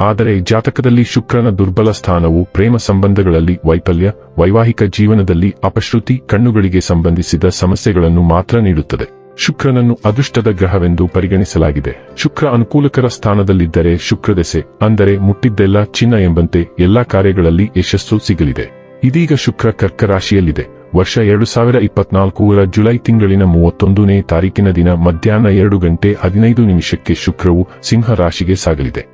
ಆದರೆ ಜಾತಕದಲ್ಲಿ ಶುಕ್ರನ ದುರ್ಬಲ ಸ್ಥಾನವು ಪ್ರೇಮ ಸಂಬಂಧಗಳಲ್ಲಿ ವೈಫಲ್ಯ, ವೈವಾಹಿಕ ಜೀವನದಲ್ಲಿ ಅಪಶ್ರುತಿ, ಕಣ್ಣುಗಳಿಗೆ ಸಂಬಂಧಿಸಿದ ಸಮಸ್ಯೆಗಳನ್ನು ಮಾತ್ರ ನೀಡುತ್ತದೆ. ಶುಕ್ರನನ್ನು ಅದೃಷ್ಟದ ಗ್ರಹವೆಂದು ಪರಿಗಣಿಸಲಾಗಿದೆ. ಶುಕ್ರ ಅನುಕೂಲಕರ ಸ್ಥಾನದಲ್ಲಿದ್ದರೆ ಶುಕ್ರದೆಸೆ, ಅಂದರೆ ಮುಟ್ಟಿದ್ದೆಲ್ಲ ಚಿನ್ನ ಎಂಬಂತೆ ಎಲ್ಲಾ ಕಾರ್ಯಗಳಲ್ಲಿ ಯಶಸ್ಸು ಸಿಗಲಿದೆ. ಇದೀಗ ಶುಕ್ರ ಕರ್ಕ ರಾಶಿಯಲ್ಲಿದೆ ವರ್ಷ ಎರಡು ಸಾವಿರ ಇಪ್ಪತ್ನಾಲ್ಕೂರ ಜುಲೈ ತಿಂಗಳಿನ ಮೂವತ್ತೊಂದನೇ ತಾರೀಕಿನ ದಿನ ಮಧ್ಯಾಹ್ನ ಎರಡು ಗಂಟೆ ಹದಿನೈದು ನಿಮಿಷಕ್ಕೆ ಶುಕ್ರವು ಸಿಂಹ ರಾಶಿಗೆ ಸಾಗಲಿದೆ.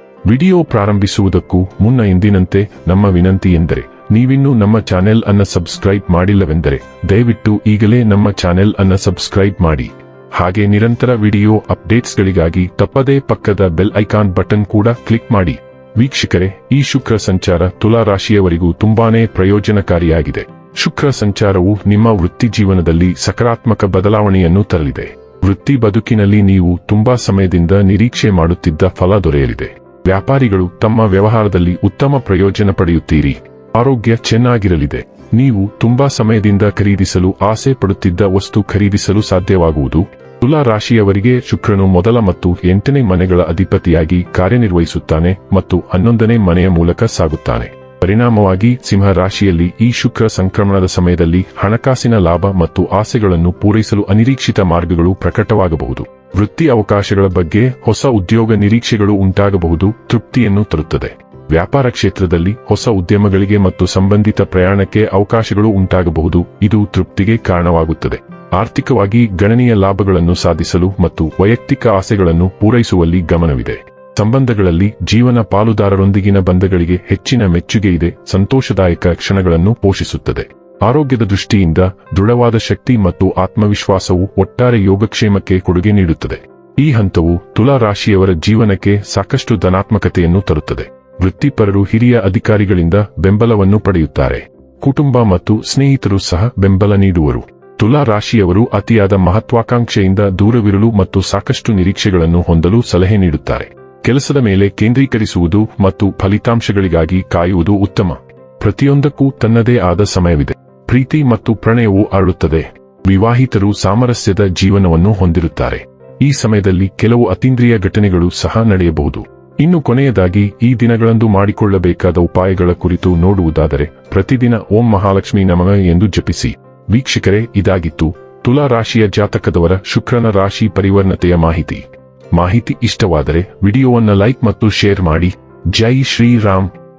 ವಿಡಿಯೋ ಪ್ರಾರಂಭಿಸುವುದಕ್ಕೂ ಮುನ್ನ ಎಂದಿನಂತೆ ನಮ್ಮ ವಿನಂತಿ ಎಂದರೆ, ನೀವಿನ್ನೂ ನಮ್ಮ ಚಾನೆಲ್ ಅನ್ನ ಸಬ್ಸ್ಕ್ರೈಬ್ ಮಾಡಿಲ್ಲವೆಂದರೆ, ದಯವಿಟ್ಟು ಈಗಲೇ ನಮ್ಮ ಚಾನೆಲ್ ಅನ್ನ ಸಬ್ಸ್ಕ್ರೈಬ್ ಮಾಡಿ. ಹಾಗೆ ನಿರಂತರ ವಿಡಿಯೋ ಅಪ್ಡೇಟ್ಸ್ಗಳಿಗಾಗಿ ತಪ್ಪದೇ ಪಕ್ಕದ ಬೆಲ್ ಐಕಾನ್ ಬಟನ್ ಕೂಡ ಕ್ಲಿಕ್ ಮಾಡಿ. ವೀಕ್ಷಕರೇ, ಈ ಶುಕ್ರ ಸಂಚಾರ ತುಲಾ ರಾಶಿಯವರಿಗೂ ತುಂಬಾನೇ ಪ್ರಯೋಜನಕಾರಿಯಾಗಿದೆ. ಶುಕ್ರ ಸಂಚಾರವು ನಿಮ್ಮ ವೃತ್ತಿ ಜೀವನದಲ್ಲಿ ಸಕಾರಾತ್ಮಕ ಬದಲಾವಣೆಯನ್ನು ತರಲಿದೆ. ವೃತ್ತಿ ಬದುಕಿನಲ್ಲಿ ನೀವು ತುಂಬಾ ಸಮಯದಿಂದ ನಿರೀಕ್ಷೆ ಮಾಡುತ್ತಿದ್ದ ಫಲ ದೊರೆಯಲಿದೆ. ವ್ಯಾಪಾರಿಗಳು ತಮ್ಮ ವ್ಯವಹಾರದಲ್ಲಿ ಉತ್ತಮ ಪ್ರಯೋಜನ ಪಡೆಯುತ್ತೀರಿ. ಆರೋಗ್ಯ ಚೆನ್ನಾಗಿರಲಿದೆ. ನೀವು ತುಂಬಾ ಸಮಯದಿಂದ ಖರೀದಿಸಲು ಆಸೆ ಪಡುತ್ತಿದ್ದ ವಸ್ತು ಖರೀದಿಸಲು ಸಾಧ್ಯವಾಗುವುದು. ತುಲಾ ರಾಶಿಯವರಿಗೆ ಶುಕ್ರನು ಮೊದಲ ಮತ್ತು ಎಂಟನೇ ಮನೆಗಳ ಅಧಿಪತಿಯಾಗಿ ಕಾರ್ಯನಿರ್ವಹಿಸುತ್ತಾನೆ ಮತ್ತು ಹನ್ನೊಂದನೇ ಮನೆಯ ಮೂಲಕ ಸಾಗುತ್ತಾನೆ. ಪರಿಣಾಮವಾಗಿ ಸಿಂಹ ರಾಶಿಯಲ್ಲಿ ಈ ಶುಕ್ರ ಸಂಕ್ರಮಣದ ಸಮಯದಲ್ಲಿ ಹಣಕಾಸಿನ ಲಾಭ ಮತ್ತು ಆಸೆಗಳನ್ನು ಪೂರೈಸಲು ಅನಿರೀಕ್ಷಿತ ಮಾರ್ಗಗಳು ಪ್ರಕಟವಾಗಬಹುದು. ವೃತ್ತಿ ಅವಕಾಶಗಳ ಬಗ್ಗೆ ಹೊಸ ಉದ್ಯೋಗ ನಿರೀಕ್ಷೆಗಳು ಉಂಟಾಗಬಹುದು, ತೃಪ್ತಿಯನ್ನು ತರುತ್ತದೆ. ವ್ಯಾಪಾರ ಕ್ಷೇತ್ರದಲ್ಲಿ ಹೊಸ ಉದ್ಯಮಗಳಿಗೆ ಮತ್ತು ಸಂಬಂಧಿತ ಪ್ರಯಾಣಕ್ಕೆ ಅವಕಾಶಗಳು ಉಂಟಾಗಬಹುದು, ಇದು ತೃಪ್ತಿಗೆ ಕಾರಣವಾಗುತ್ತದೆ. ಆರ್ಥಿಕವಾಗಿ ಗಣನೀಯ ಲಾಭಗಳನ್ನು ಸಾಧಿಸಲು ಮತ್ತು ವೈಯಕ್ತಿಕ ಆಸೆಗಳನ್ನು ಪೂರೈಸುವಲ್ಲಿ ಗಮನವಿದೆ. ಸಂಬಂಧಗಳಲ್ಲಿ ಜೀವನ ಪಾಲುದಾರರೊಂದಿಗಿನ ಬಂಧಗಳಿಗೆ ಹೆಚ್ಚಿನ ಮೆಚ್ಚುಗೆ ಇದೆ, ಸಂತೋಷದಾಯಕ ಕ್ಷಣಗಳನ್ನು ಪೋಷಿಸುತ್ತದೆ. ಆರೋಗ್ಯದ ದೃಷ್ಟಿಯಿಂದ ದೃಢವಾದ ಶಕ್ತಿ ಮತ್ತು ಆತ್ಮವಿಶ್ವಾಸವು ಒಟ್ಟಾರೆ ಯೋಗಕ್ಷೇಮಕ್ಕೆ ಕೊಡುಗೆ ನೀಡುತ್ತದೆ. ಈ ಹಂತವು ತುಲಾ ರಾಶಿಯವರ ಜೀವನಕ್ಕೆ ಸಾಕಷ್ಟು ಧನಾತ್ಮಕತೆಯನ್ನು ತರುತ್ತದೆ. ವೃತ್ತಿಪರರು ಹಿರಿಯ ಅಧಿಕಾರಿಗಳಿಂದ ಬೆಂಬಲವನ್ನು ಪಡೆಯುತ್ತಾರೆ. ಕುಟುಂಬ ಮತ್ತು ಸ್ನೇಹಿತರು ಸಹ ಬೆಂಬಲ ನೀಡುವರು. ತುಲಾ ರಾಶಿಯವರು ಅತಿಯಾದ ಮಹತ್ವಾಕಾಂಕ್ಷೆಯಿಂದ ದೂರವಿರಲು ಮತ್ತು ಸಾಕಷ್ಟು ನಿರೀಕ್ಷೆಗಳನ್ನು ಹೊಂದಲು ಸಲಹೆ ನೀಡುತ್ತಾರೆ. ಕೆಲಸದ ಮೇಲೆ ಕೇಂದ್ರೀಕರಿಸುವುದು ಮತ್ತು ಫಲಿತಾಂಶಗಳಿಗಾಗಿ ಕಾಯುವುದು ಉತ್ತಮ. ಪ್ರತಿಯೊಂದಕ್ಕೂ ತನ್ನದೇ ಆದ ಸಮಯವಿದೆ. ಪ್ರೀತಿ ಮತ್ತು ಪ್ರಣಯವು ಅರಳುತ್ತದೆ ವಿವಾಹಿತರು ಸಾಮರಸ್ಯದ ಜೀವನವನ್ನು ಹೊಂದಿರುತ್ತಾರೆ. ಈ ಸಮಯದಲ್ಲಿ ಕೆಲವು ಅತೀಂದ್ರಿಯ ಘಟನೆಗಳು ಸಹ ನಡೆಯಬಹುದು. ಇನ್ನು ಕೊನೆಯದಾಗಿ, ಈ ದಿನಗಳಂದು ಮಾಡಿಕೊಳ್ಳಬೇಕಾದ ಉಪಾಯಗಳ ಕುರಿತು ನೋಡುವುದಾದರೆ, ಪ್ರತಿದಿನ ಓಂ ಮಹಾಲಕ್ಷ್ಮಿ ನಮಃ ಎಂದು ಜಪಿಸಿ. ವೀಕ್ಷಕರೇ, ಇದಾಗಿತ್ತು ತುಲಾ ರಾಶಿಯ ಜಾತಕದವರ ಶುಕ್ರನ ರಾಶಿ ಪರಿವರ್ಣತೆಯ ಮಾಹಿತಿ. ಮಾಹಿತಿ ಇಷ್ಟವಾದರೆ, ವಿಡಿಯೋವನ್ನು ಲೈಕ್ ಮತ್ತು ಶೇರ್ ಮಾಡಿ. ಜೈ ಶ್ರೀರಾಮ್.